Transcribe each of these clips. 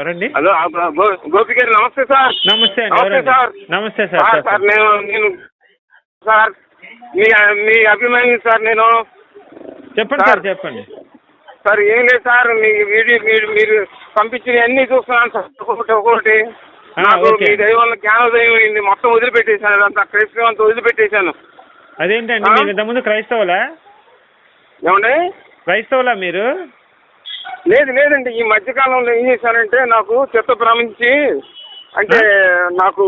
ఎవరండి? హలో గోపి గారు నమస్తే సార్. నమస్తే అండి నమస్తే సార్. నమస్తే సార్ సార్. నేను నేను సార్ మీ మీ అభిమాని సార్ నేను. చెప్పండి సార్. చెప్పండి. సార్ ఏం లేదు సార్ మీ వీడియో మీరు మీరు పంపించిన అన్ని చూస్తున్నాను సార్. ఒక్కొక్కటి ఆ, నాకు. మీ వల్ల జ్ఞానోదయం అయింది. మొత్తం వదిలిపెట్టేశాను. అంత క్రైస్తవం అంతా వదిలిపెట్టేశాను. అదేంటండి? మీరు ఇంతకుముందు క్రైస్తవులా? ఏమండి? క్రైస్తవులా మీరు? లేదు లేదండి. ఈ మధ్యకాలంలో ఏం చేశానంటే నాకు చెత్త భ్రమించి అంటే నాకు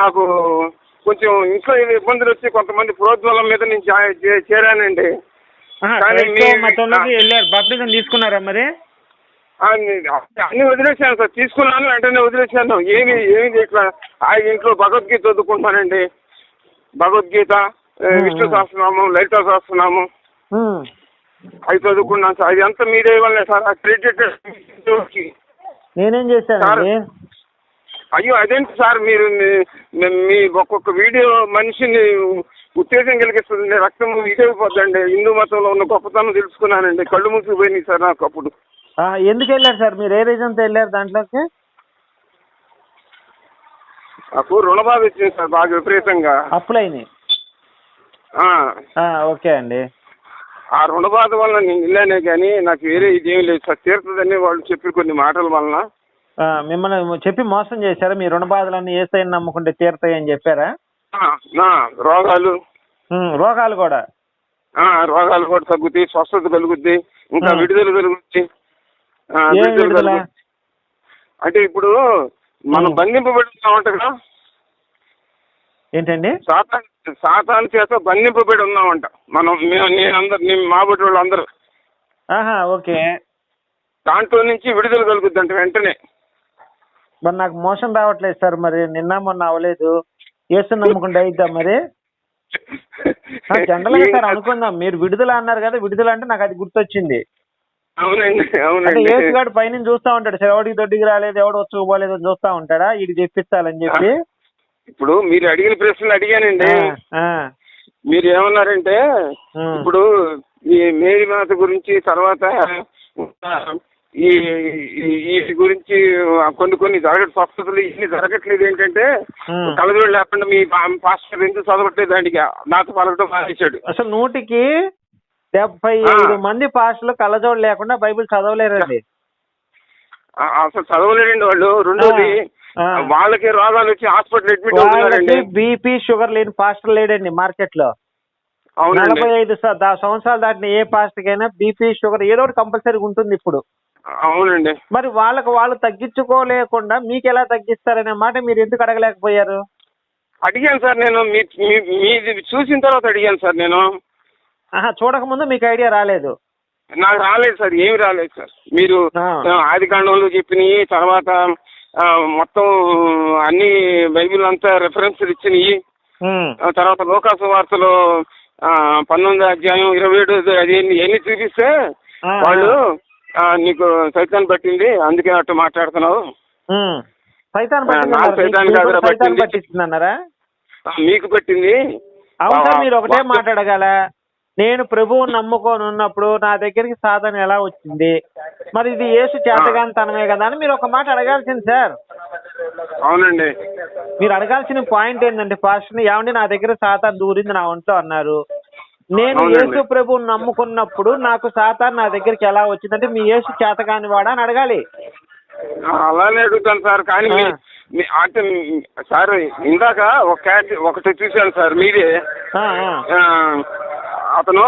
నాకు కొంచెం ఇంట్లో ఇబ్బందులు వచ్చి కొంతమంది ప్రోద్బలం మీద నేను చేరానండి. మతంలోకి వెళ్ళారు. బాప్టిజం తీసుకున్నారా మరి? అన్ని వదిలేశాను సార్. తీసుకున్నాను వెంటనే వదిలేశాను. ఏమి ఏమి చేయట్లా. ఆ ఇంట్లో భగవద్గీత చదువుకుంటానండి భగవద్గీత. విష్ణు సహస్రనామం లలిత సహస్రనామం. అవి చదువుకున్నాను సార్. అది అంతా మీదే వల్లే సార్. ఆ క్రెడిట్ నేనేం చేశానండి? అయ్యో అదేంటి సార్? మీరు మీ- ఒక్కొక్క వీడియో మనిషిని ఉత్తేజం కలిగిస్తుంది రక్తం ఇదైపోద్దండి హిందూ మతంలో ఉన్న గొప్పతనం తెలుసుకున్నానండి. కళ్ళు మూసుకుపోయినాయి సార్ నాకు అప్పుడు. ఎందుకు వెళ్ళారు సార్? మీరు ఏ రీజన్తో వెళ్ళారు దాంట్లోకి? నాకు రుణబాధ వచ్చింది సార్ బాగా విపరీతంగా. అప్పులైనాయి. ఓకే అండి. ఆ రుణబాధ వల్ల నేను వెళ్ళానే కానీ నాకు వేరే ఇదేం లేదు. సార్ తీరుతుందని వాళ్ళు చెప్పి కొన్ని మాటల వలన. ఆ, మిమ్మల్ని చెప్పి మోసం చేశారా? మీ రుణ బాధలన్నీ ఏసైని నమ్ముకుంటే తీరుతాయని చెప్పారా? ఆ, నా రోగాలు. ఉమ్, రోగాలు కూడా. ఆ, రోగాలు కూడా తగ్గుతాయి స్వస్థత కలుగుద్ది ఇంకా ఆ. విడుదల కలుగుద్ది. ఆ, ఏం విడుదల విడుదల? కలుగుద్ది. అంటే ఇప్పుడు మనం ఉమ్. బంధింపబడి ఉంటాగా ఏంటండి? సాతాన్ సాతాన్ చేత బంధింపబడి ఉన్నామంట మనం నేనందరు నేను మాబడి వాళ్ళు అందరూ. ఆహా ఓకే. దాంట్లో నుంచి విడుదల కలుగుద్ది అంటే వెంటనే. మరి నాకు మోసం రావట్లేదు సార్ మరి నిన్న మొన్న అవ్వలేదు. ఏసు నమ్ముకుంటే అయిద్దా మరి? జనరల్గా సార్ అనుకుందాం మీరు విడుదల అన్నారు కదా విడుదల అంటే నాకు అది గుర్తొచ్చింది. అవునండి అవునండి. ఏసు గారు పైన చూస్తా ఉంటాడు సార్ ఎవడికి దొడ్డికి రాలేదు ఎవడు వచ్చుకోలేదు అని చూస్తా ఉంటాడా? ఇది చెప్పించాలని చెప్పి. ఇప్పుడు మీరు అడిగిన ప్రశ్నలు అడిగానండి మీరు ఏమన్నారంటే. ఇప్పుడు ఈ మేరీ మాత గురించి తర్వాత ఈ వీటి గురించి కొన్ని కొన్ని జరగ స్వస్థతలు ఇన్ని జరగట్లేదు ఏంటంటే. కలదోడు లేకుండా మీ పాస్టర్ ఎందుకు చదవట్లేదు దానికి నాతో పలకటం మానేశాడు అసలు నూటికి డెబ్బై. ఐదు మంది పాస్టర్లు కళ్ళజోడు లేకుండా బైబిల్ చదవలేరండి అసలు చదవలేరండి వాళ్ళు రెండోది. వాళ్ళకి రోగాలు వచ్చి హాస్పిటల్ అడ్మిట్ అవుతున్నారండి. బీపీ షుగర్ లేని పాస్టర్ లేడండి మార్కెట్లో నలభై ఐదు సంవత్సరాలు దాటిన ఏ పాస్టర్ అయినా బీపీ షుగర్ ఏదో ఒకటి కంపల్సరీగా ఉంటుంది ఇప్పుడు. అవునండి. మరి వాళ్ళకు వాళ్ళు తగ్గించుకోలేకుండా మీకు ఎలా తగ్గిస్తారనే మాట మీరు ఎందుకు అడగలేకపోయారు? అడిగాను సార్ నేను. మీది చూసిన తర్వాత అడిగాను సార్ నేను. చూడకముందు మీకు ఐడియా రాలేదు. నాకు రాలేదు సార్. ఏమి రాలేదు సార్. మీరు ఆది కాండంలో చెప్పినవి తర్వాత మొత్తం అన్ని బైబిల్ అంతా రెఫరెన్స్ ఇచ్చినవి. ఆ తర్వాత లోకాసు వార్తలో పంతొమ్మిది అధ్యాయం ఇరవై ఏడు అది ఎన్ని చూపిస్తే వాళ్ళు నీకు సైతాన్ పట్టింది అందుకే అట్టు మాట్లాడుతున్నావు. సైతాన్ కాదురా పట్టింది. మీకు పట్టింది. అవును మీరు ఒకటే మాట్లాడగల. నేను ప్రభువు నమ్ముకొని ఉన్నప్పుడు నా దగ్గరికి సాధన ఎలా వచ్చింది? మరి ఇది యేసు చేతగాని తనమే కదా అని మీరు ఒక మాట అడగాల్సింది సార్. అవునండి. మీరు అడగాల్సిన పాయింట్ ఏంటంటే ఫస్ట్ ఏమండి నా దగ్గర సాతాన్ దూరింది నా ఒంట్లో అన్నారు. నేను. యేసు ప్రభువుని నమ్ముకున్నప్పుడు నాకు సాతాన్ నా దగ్గరికి ఎలా వచ్చిందంటే మీ యేసు చేతగాని వాడా అని అడగాలి. అలానే అడుగుతాను సార్. కానీ అంటే సార్ ఇందాక ఒక ఒకటి చూశాను సార్ మీరే అతను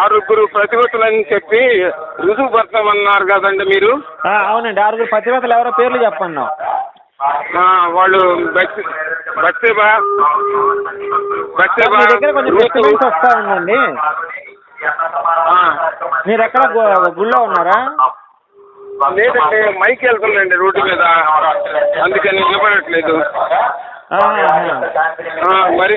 ఆరుగురు ప్రతిభటులని చెప్పి రుజువు పడతామన్నారు కదండి మీరు? అవునండి. ఆరుగురు పతివేతలు ఎవరో పేర్లు చెప్పండి వాళ్ళు మీ దగ్గర కొంచెం డిస్టర్బెన్స్ వస్తా ఉందండి. మీరు ఎక్కడ గుళ్ళో ఉన్నారా? లేదండి మైక్ వెళ్తుందండి రోడ్డు మీద. అందుకని నిలబడట్లేదు మరి.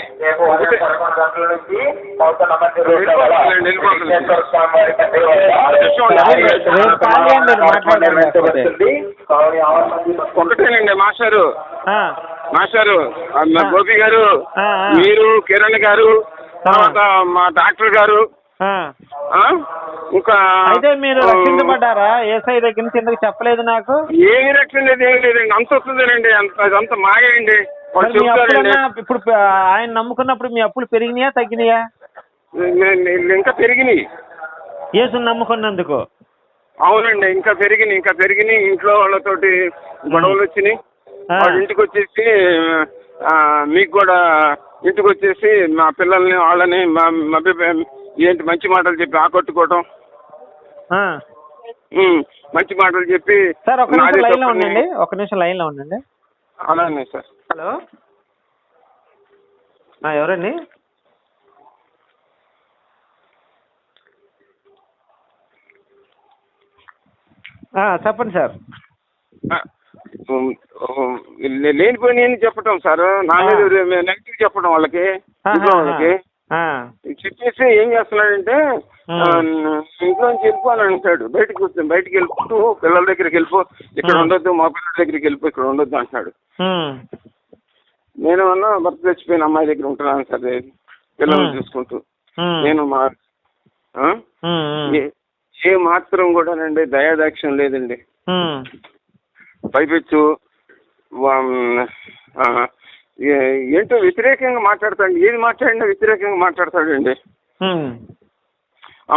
ఒకటేనండి మాస్టారు మాస్టారు. గోపి గారు. మీరు కిరణ్ గారు తర్వాత మా డాక్టర్ గారు? ఇంకా అయితే మీరు రక్షించబడ్డారా ఏసఐ దగ్గర నుంచి ఎందుకు చెప్పలేదు నాకు ఏమి రక్షణ లేదు ఏమి లేదండి అంత వస్తుందేనండి అంత అదంతా మాయండి ఇప్పుడు ఆయన నమ్ముకున్నప్పుడు మీ అప్పులు పెరిగినాయా తగ్గినాయా? ఇంకా పెరిగినాయి. యేసుని నమ్ముకున్నందుకు. అవునండి ఇంకా పెరిగినాయి ఇంకా పెరిగినాయి. ఇంట్లో వాళ్ళతోటి గొడవలు వచ్చినాయి. వాళ్ళ ఇంటికి వచ్చేసి మీకు కూడా ఇంటికి వచ్చేసి మా పిల్లల్ని వాళ్ళని మా ఏంటి మంచి మాటలు చెప్పి ఆకట్టుకోవటం. మంచి మాటలు చెప్పి సార్ ఒక నిమిషం లైన్లో ఉండండి. ఒక నిమిషం లైన్లో ఉండండి. అలానే సార్. హలో. ఎవరండి? చెప్పండి సార్. లేనిపోయినాయని చెప్పటం సార్. నా మీద నెగిటివ్ చెప్పడం వాళ్ళకి వాళ్ళకి. చెప్పేసి ఏం చేస్తున్నాడంటే ఇంట్లో నుంచి వెళ్ళిపోని అంటాడు. బయటకు వస్తే బయటికి వెళ్ళిపో పిల్లల దగ్గరికి వెళ్ళిపో ఇక్కడ. ఉండొద్దు మా పిల్లల దగ్గరికి వెళ్ళిపో ఇక్కడ ఉండొద్దు అంటున్నాడు. నేను అన్నా భర్త చచ్చిపోయిన అమ్మాయి దగ్గర ఉంటున్నాను సార్. పిల్లల్ని ఉమ్. చూసుకుంటూ. నేను మా ఏ- మాత్రం కూడానండి దయాదాక్ష్యం లేదండి. పైపెచ్చు ఏంటో వ్యతిరేకంగా మాట్లాడతాడు. ఏది మాట్లాడినా వ్యతిరేకంగా మాట్లాడతాడండి.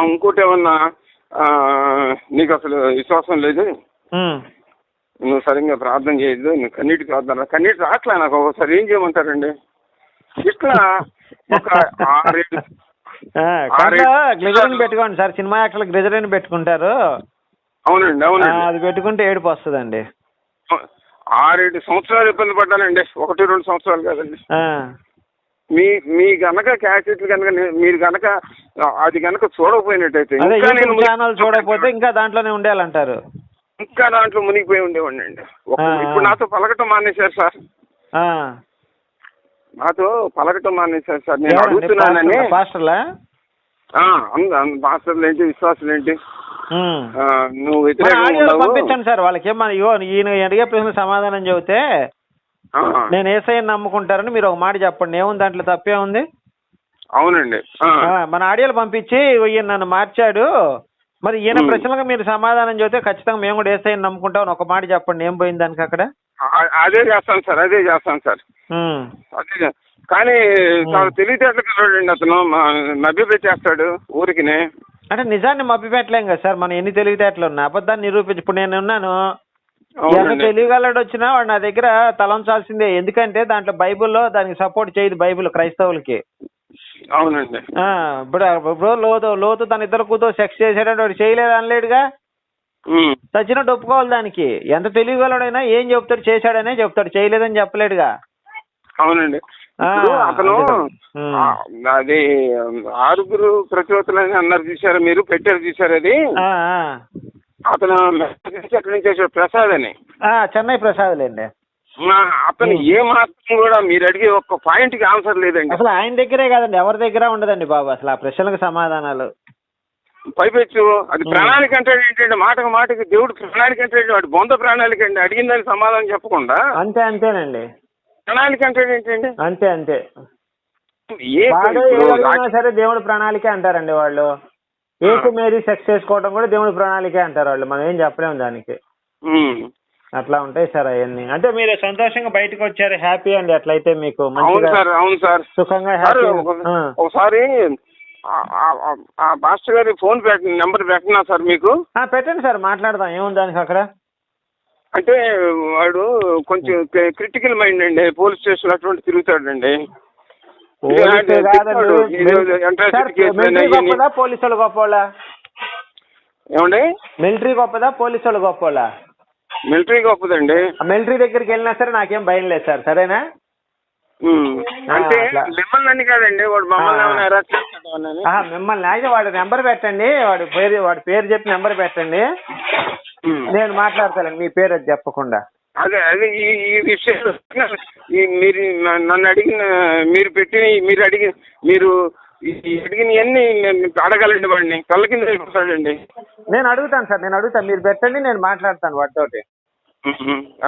ఇంకోటి ఏమన్నా నీకు అసలు విశ్వాసం లేదు. నువ్వు సరిగ్గా ప్రార్థన చేయదు నువ్వు కన్నీటి ప్రార్థన కన్నీటి రాట్లా నాకు ఒకసారి ఏం చేయమంటారండి? ఇట్లా ఒక ఆరేడు కనుక గ్లిజరిన్ పెట్టుకోండి సార్. సినిమా యాక్టర్లు గ్లిజరిన్ పెట్టుకుంటారు. అవునండి ఆ, అవునండి. అది పెట్టుకుంటే ఏడుపు వస్తుందండి. ఆరేడు సంవత్సరాలు ఇబ్బంది పడ్డానండి. ఒకటి రెండు సంవత్సరాలు కాదండి. మీ మీ గనక క్యాసెట్లు కనుక మీరు గనక అది గనక చూడకపోయినట్టయితే ఛానల్ చూడకపోతే ఇంకా దాంట్లోనే ఉండాలంటారు. ఇంకా దాంట్లో మునిగిపోయి ఉండేవాడిని అండి. ఇప్పుడు నాతో పలకటం మానేశారు సార్. నాతో పలకటం మానేశారు సార్. నేను? అడుగుతున్నానని అంద- మాస్టర్లు ఏంటి విశ్వాసులు ఏంటి నువ్వు వ్యతిరేకంగా పంపించండి సార్. వాళ్ళకి ఏమన్నా ఈయన అడిగే ప్రశ్న సమాధానం చెబితే నేను ఏసఐ నమ్ముకుంటారని మీరు ఒక మాట చెప్పండి. ఏముంది దాంట్లో? తప్పే ఉంది అవునండి మన ఆడియోలు పంపించి ఈయన నన్ను మార్చాడు. మరి ఈయన. ప్రశ్నలకు మీరు సమాధానం చెబితే ఖచ్చితంగా మేము కూడా ఏసఐ నమ్ముకుంటామని ఒక మాట చెప్పండి ఏం పోయింది దానికి అక్కడ? అదే చేస్తాను సార్ అదే చేస్తాను సార్. అదే కానీ చాలా తెలివితేటలు కలవాడండి అతను మభ్య పెట్టేస్తాడు ఊరికినే. అంటే నిజాన్ని మభ్యపెట్టలేం కదా సార్ మనం ఎన్ని తెలివితేటలు ఉన్నా. అబద్ధాన్ని నిరూపించి ఇప్పుడు నేను ఉన్నాను. ఎంత తెలివిగలడు వచ్చినా వాడు నా దగ్గర తలంచాల్సిందే. ఎందుకంటే దాంట్లో బైబిల్లో దానికి సపోర్ట్ చేయదు బైబిల్ క్రైస్తవులకి. అవునండి. ఆ, ఇప్పుడు ఇప్పుడు లోతు లోతు తన ఇద్దరు కూతురు సెక్స్ చేసాడంటే వాడు చేయలేదు అనలేడుగా? ఉమ్, చచ్చినట్టు ఒప్పుకోవాలి దానికి. ఎంత తెలివిగలడైనా ఏం చెప్తాడు చేశాడనే చెప్తాడు. చేయలేదని చెప్పలేడుగా. అవునండి. అతను అదే. ఆరుగురు ప్రతివతలని అన్నారు చూసారు మీరు పెట్టారు చూసారు అది. అతను ఎక్కడి నుంచి ప్రసాద్ అని. ఆ, చెన్నై ప్రసాద్లేండి మా అతను ఏ మాత్రం కూడా మీరు అడిగే ఒక్క పాయింట్కి ఆన్సర్ లేదండి. అసలు ఆయన దగ్గరే కాదండి ఎవరి దగ్గర ఉండదండి బాబు అసలు ఆ ప్రశ్నలకు సమాధానాలు. పైపెచ్చు అది. ప్రణాళిక అంటే ఏంటంటే మాటకు మాటకి దేవుడు ప్రణాళిక అంటే? వాడు బొంద ప్రణాళిక అండి అడిగిన దానికి సమాధానం చెప్పకుండా. అంతే అంతేనండి. ప్రణాళిక అంటే ఏంటండి అంతే అంతే. ఏ వాడు ఇప్పుడు ఏదైనా సరే దేవుడి ప్రణాళికే అంటారండి వాళ్ళు. ఏసు మేరీ సెక్స్ చేసుకోవడం కూడా దేవుడి ప్రణాళికే అంటారు వాళ్ళు మనం ఏం చెప్పలేము దానికి. ఉమ్. అట్లా ఉంటాయి సార్ అవన్నీ. అంటే మీరు సంతోషంగా బయటకు వచ్చారు హ్యాపీ అండి. అట్లయితే మీకు అవును సార్ అవును సార్. సుఖంగా హ్యాపీ ఒక- ఒకసారి ఆ- మాస్టర్ గారి ఫోన్ నెంబర్ పెట్టినా సార్ మీకు? పెట్టండి సార్ మాట్లాడదాం. ఏముంది దానికి అక్కడ? అంటే వాడు కొంచెం క్రిటికల్ మైండ్ అండి. పోలీస్ స్టేషన్ అటువంటి తిరుగుతాడండి. పోలీసులు పోలీసులు గొప్పోళ్ళా ఏమండి? మిలిటరీ గొప్పదా పోలీసులు గొప్పోళ్ళా మిలిటరీ గొప్పదండి మిలిటరీ దగ్గరికి వెళ్ళినా సరే నాకేం భయం లేదు సార్ సరేనా. అంటే. మిమ్మల్ని అని కాదండి వాడు మమ్మల్ని మిమ్మల్ని అయితే వాడి నెంబర్ పెట్టండి వాడి పేరు వాడి పేరు చెప్పి నెంబర్ పెట్టండి. నేను మాట్లాడతాను మీ పేరు అది చెప్పకుండా అదే అదే ఈ ఈ విషయం మీరు నన్ను అడిగిన మీరు పెట్టి మీరు అడిగి మీరు అడిగినవన్నీ నేను అడగాలండి వాడిని. కళ్ళ కింద వెళ్ళిపోతాడండి నేను అడుగుతాను సార్ నేను అడుగుతాను. మీరు పెట్టండి నేను మాట్లాడతాను వాటితోటి.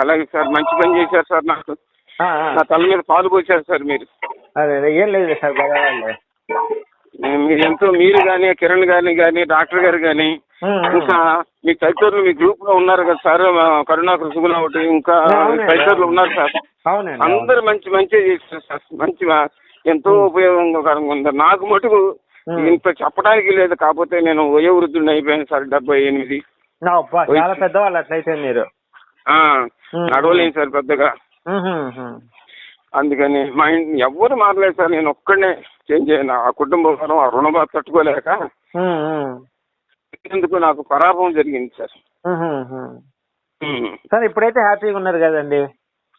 అలాగే సార్ మంచి పని చేశారు సార్ నాకు. నా తల మీద పాలు పోసారు సార్ మీరు. అదే ఏం లేదు సార్ మీరు ఎంతో మీరు కానీ కిరణ్ గారిని కానీ డాక్టర్ గారు కానీ. ఇంకా మీ తదితరులు మీ గ్రూప్లో ఉన్నారు కదా సార్ కరుణాకర్ సుగుణ ఒకటి ఇంకా తదితరులు. ఉన్నారు సార్. అందరు మంచి మంచి చేశారు సార్. మంచి ఎంతో ఉపయోగకరంగా ఉంది నాకు మటుకు. ఇంత చెప్పడానికి లేదు కాకపోతే నేను వయోవృద్ధుడిని అయిపోయాను సార్ డెబ్బై ఎనిమిది చాలా పెద్దవాళ్ళు అట్లయితే మీరు. నడవలేను సార్ పెద్దగా. అందుకని మా ఇంటి ఎవ్వరు మారలేదు సార్ నేను ఒక్కడనే చేంజ్ అయ్యాను ఆ కుటుంబ భారం ఆ రుణబాధ తట్టుకోలేక ఉమ్, ఉమ్. ఎందుకు నాకు పరాభవం జరిగింది సార్. సార్ ఇప్పుడైతే హ్యాపీగా ఉన్నారు కదండి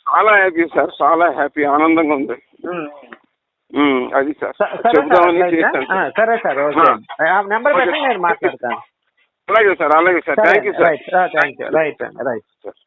చాలా హ్యాపీ సార్ చాలా హ్యాపీ ఆనందంగా ఉంది అది సార్. చెబుదామని సార్. సరే. ఓకే. నెంబర్. పెట్టండి నేను మాట్లాడతాను. అలాగే సార్ అలాగే sir. Thank you sir right. Thank you right right. Sir